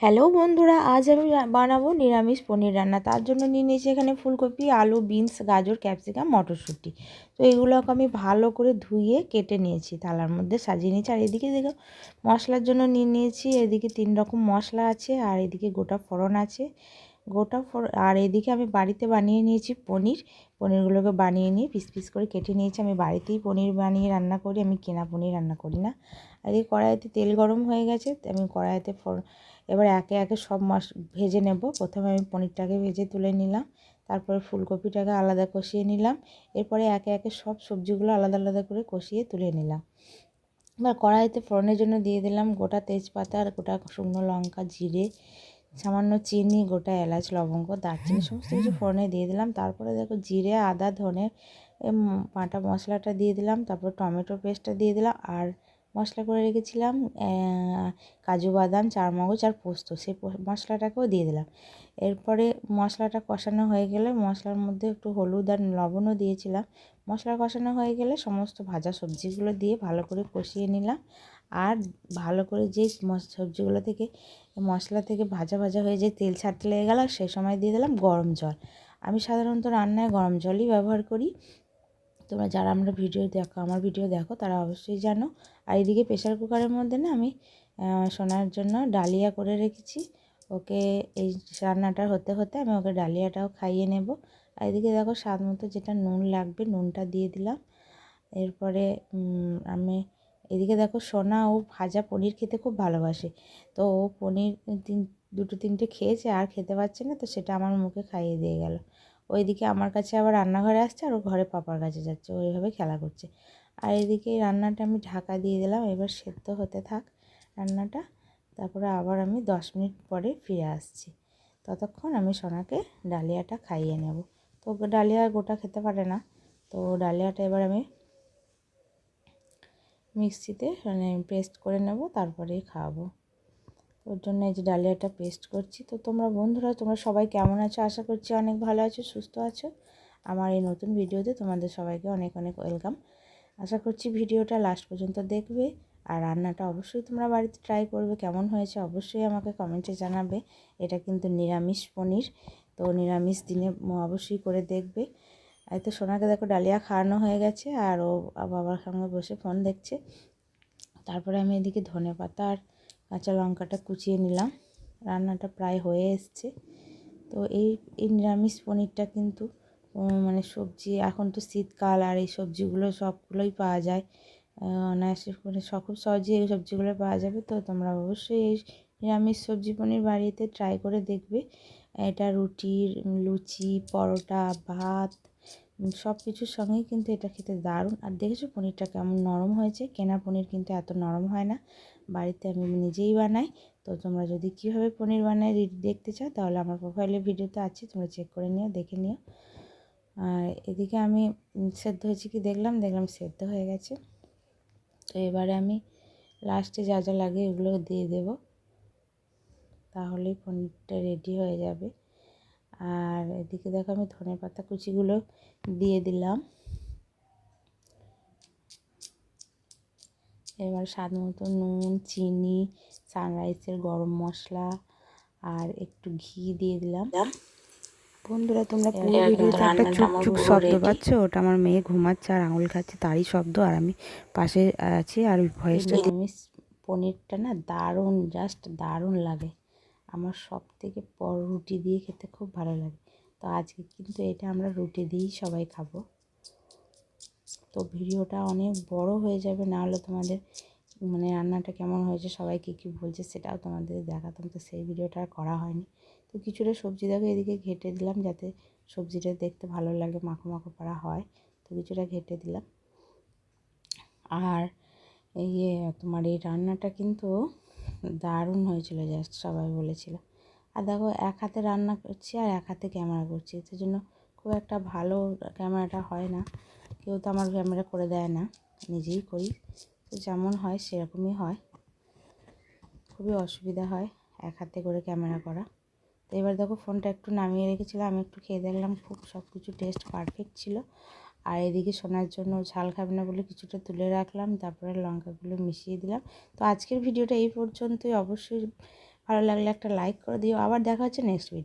Hello বন্ধুরা, আজ আমি বানাবো নিরামিষ পনির রান্না। তার জন্য নিয়ে নিয়েছি এখানে ফুলকপি, আলু, বিনস, গাজর, ক্যাপসিকাম, মটরশুঁটি। তো এগুলোকে আমি ভালো করে ধুয়ে কেটে নিয়েছি। থালার মধ্যে সাজিয়ে নিয়েছি। আর এদিকে দেখো, মশলার জন্য নিয়ে নিয়েছি। এদিকে তিন রকম মশলা আছে আর এদিকে গোটা ফোড়ন আছে। গোটা আর এদিকে আমি বাড়িতে বানিয়ে নিয়েছি পনির। পনিরগুলোকে বানিয়ে নিয়ে পিস পিস করে কেটে নিয়েছি। আমি বাড়িতেই পনির বানিয়ে রান্না করি। আমি কেনা পনির রান্না করি না। আর এই কড়াইতে তেল গরম হয়ে গেছে। আমি কড়াইতে এবার একে একে সব মাস, ভেজে নেব। প্রথমে আমি পনিরটাকে ভেজে তুলে নিলাম। তারপরে ফুলকপিটাকে আলাদা কষিয়ে নিলাম। এরপরে একে একে সব সবজিগুলো আলাদা আলাদা করে কষিয়ে তুলে নিলাম। এবার কড়াইতে ফোড়নের জন্য দিয়ে দিলাম গোটা তেজপাতা আর গোটা শুকনো লঙ্কা, জিরে সামান্য চিনি গোটা এলাচ লবঙ্গ দারচিনি সমস্ত কিছু ফোড়নে দিয়ে দিলাম। তারপরে দেখো জিরে আদা ধনে বাটা মশলাটা দিয়ে দিলাম। তারপর টমেটো পেস্টটা দিয়ে দিলাম। আর মশলা করে রেখেছিলাম কাজু বাদাম চারমগজ আর পোস্ত। সেই মশলাটাকেও দিয়ে দিলাম। এরপরে মশলাটা কষানো হয়ে গেলে মশলার মধ্যে একটু হলুদ আর লবণও দিয়েছিলাম। মশলা কষানো হয়ে গেলে সমস্ত ভাজা সবজিগুলো দিয়ে ভালো করে কষিয়ে নিলাম। আর ভালো করে মশ- সবজিগুলো থেকে, মশলা থেকে ভাজা ভাজা হয়ে যে তেল ছাড়তে লেগে গেল সেই সময় দিয়ে দিলাম গরম জল। আমি সাধারণত রান্নায় গরম জলই ব্যবহার করি। তোমরা যারা আমরা ভিডিও দেখো, আমার ভিডিও দেখো, তারা অবশ্যই জানো। আর এদিকে প্রেশার কুকারের মধ্যে না আমি সোনার জন্য ডালিয়া করে রেখেছি। ওকে এই রান্নাটা হতে হতে আমি ওকে ডালিয়াটাও খাইয়ে নেব। আর এদিকে দেখো স্বাদ মতো যেটা নুন লাগবে, নুনটা দিয়ে দিলাম। এরপরে আমি এদিকে দেখো সোনা ও ভাজা পনির খেতে খুব ভালোবাসে। তো ও পনির তিন, দুটো তিনটে খেয়েছে, আর খেতে পারছে না, তো সেটা আমার মুখে খাইয়ে দিয়ে গেল। ওইদিকে আমার কাছে আবার রান্নাঘরে আসছে, আর ও ঘরে পাপার কাছে যাচ্ছে ওইভাবে খেলা করছে। আর এদিকে রান্নাটা আমি ঢাকা দিয়ে দিলাম, এবার সেদ্ধ হতে থাক রান্নাটা। তারপরে আবার আমি দশ মিনিট পরে ফিরে আসছি। ততক্ষণ আমি সোনাকে ডালিয়াটা খাইয়ে নেব। তো ডালিয়া গোটা খেতে পারে না। তো ডালিয়াটা এবার আমি মিক্সিতে মানে পেস্ট করে নেব, তারপরেই খাওয়াবো ওর জন্য এই যে ডালিয়াটা পেস্ট করছি। তো তোমরা বন্ধুরা, তোমরা সবাই কেমন আছো? আশা করছি অনেক ভালো আছো, সুস্থ আছো। আমার এই নতুন ভিডিওতে তোমাদের সবাইকে অনেক অনেক ওয়েলকাম। আশা করছি ভিডিওটা লাস্ট পর্যন্ত দেখবে। আর রান্নাটা অবশ্যই তোমরা বাড়িতে ট্রাই করবে। কেমন হয়েছে অবশ্যই আমাকে কমেন্টে জানাবে। এটা কিন্তু নিরামিষ পনির। তো নিরামিষ দিনে অবশ্যই করে দেখবে। এই তো সোনাকে দেখো ডালিয়া খাওয়ানো হয়ে গেছে আর ও বাবার সঙ্গে বসে ফোন দেখছে। তারপরে আমি এদিকে ধনে পাতা আর কাঁচা লঙ্কাটা কুচিয়ে নিলাম। রান্নাটা প্রায় হয়ে এসছে। তো এই এই নিরামিষ পনিরটা কিন্তু মানে সবজি, এখন তো শীতকাল আর এই সবজিগুলো সবগুলোই পাওয়া যায়। অনায়াসে মানে স- খুব সহজেই এই সবজিগুলো পাওয়া যাবে। তো তোমরা অবশ্যই এই নিরামিষ সবজি পনির বাড়িতে ট্রাই করে দেখবে। এটা রুটি লুচি, পরোটা, ভাত সব কিছুর সঙ্গেই কিন্তু এটা খেতে দারুণ। আর দেখেছ পনিরটা কেমন নরম হয়েছে? কেনা পনির কিন্তু এত নরম হয় না। বাড়িতে আমি নিজেই বানাই। তো তোমরা যদি কীভাবে পনির বানাই দেখতে চাও, তাহলে আমার প্রোফাইলে ভিডিওতে আছে। তোমরা চেক করে নিও, দেখে নিও। আর এদিকে আমি সেদ্ধ হয়েছে কি দেখলাম? দেখলাম সেদ্ধ হয়ে গেছে। তো এবারে আমি লাস্টে যা যা লাগে এগুলো দিয়ে দেব। তাহলেই পনিরটা রেডি হয়ে যাবে। আর এদিকে দেখো আমি ধনে পাতা কুচিগুলো দিয়ে দিলাম। এবার স্বাদ মতো নুন চিনি সানরাইসের গরম মশলা আর একটু ঘি দিয়ে দিলাম। বন্ধুরা তোমরা পুরো ভিডিওতে একটা রান্নাটা চুপ আমার চুপ পুরো শব্দ পাচ্ছ ওটা আমার মেয়ে ঘুমাচ্ছে আর আঙুল খাচ্ছে তারই শব্দ আর আমি পাশে আছি আর ভয়েসটা পনিরটা না দারুণ জাস্ট দারুণ লাগে। আমার সব থেকে বড় রুটি দিয়ে খেতে খুব ভালো লাগে। তো আজকে কিন্তু এটা আমরা রুটি দিয়েই সবাই খাব। তো ভিডিওটা অনেক বড় হয়ে যাবে, না হলে তোমাদের মানে রান্নাটা কেমন হয়েছে, সবাই কী কী বলছে সেটাও তোমাদের দেখাতাম। তো সেই ভিডিওটা আর করা হয়নি। তো কিছুটা সবজি দেখো, এদিকে ঘেটে দিলাম যাতে সবজিটা দেখতে ভালো লাগে, মাখো মাখো করা হয়। তো কিছুটা ঘেটে দিলাম। আর এই যে তোমার এই রান্নাটা কিন্তু দারুণ হয়েছিল জাস্ট সবাই বলেছিল। আর দেখো, এক হাতে রান্না করছি আর এক হাতে ক্যামেরা করছি। সেই জন্য খুব একটা ভালো ক্যামেরাটা হয় না। কেউ তো আমার ক্যামেরা করে দেয় না, নিজেই করি। তো যেমন হয়, সেরকমই হয়। খুবই অসুবিধা হয় এক হাতে করে ক্যামেরা করা। তো এবার দেখো, ফোনটা একটু নামিয়ে রেখেছিলাম। আমি একটু খেয়ে দেখলাম, খুব সব কিছু টেস্ট পারফেক্ট ছিল। আর এদিকে শোনার জন্য ঝাল খাবে না বলে কিছুটা তুলে রাখলাম, তারপরে লঙ্কাগুলো মিশিয়ে দিলাম। তো আজকের ভিডিওটা এই পর্যন্তই। অবশ্যই ভালো লাগলে একটা লাইক করে দিও। আবার দেখা হচ্ছে নেক্সট ভিডিও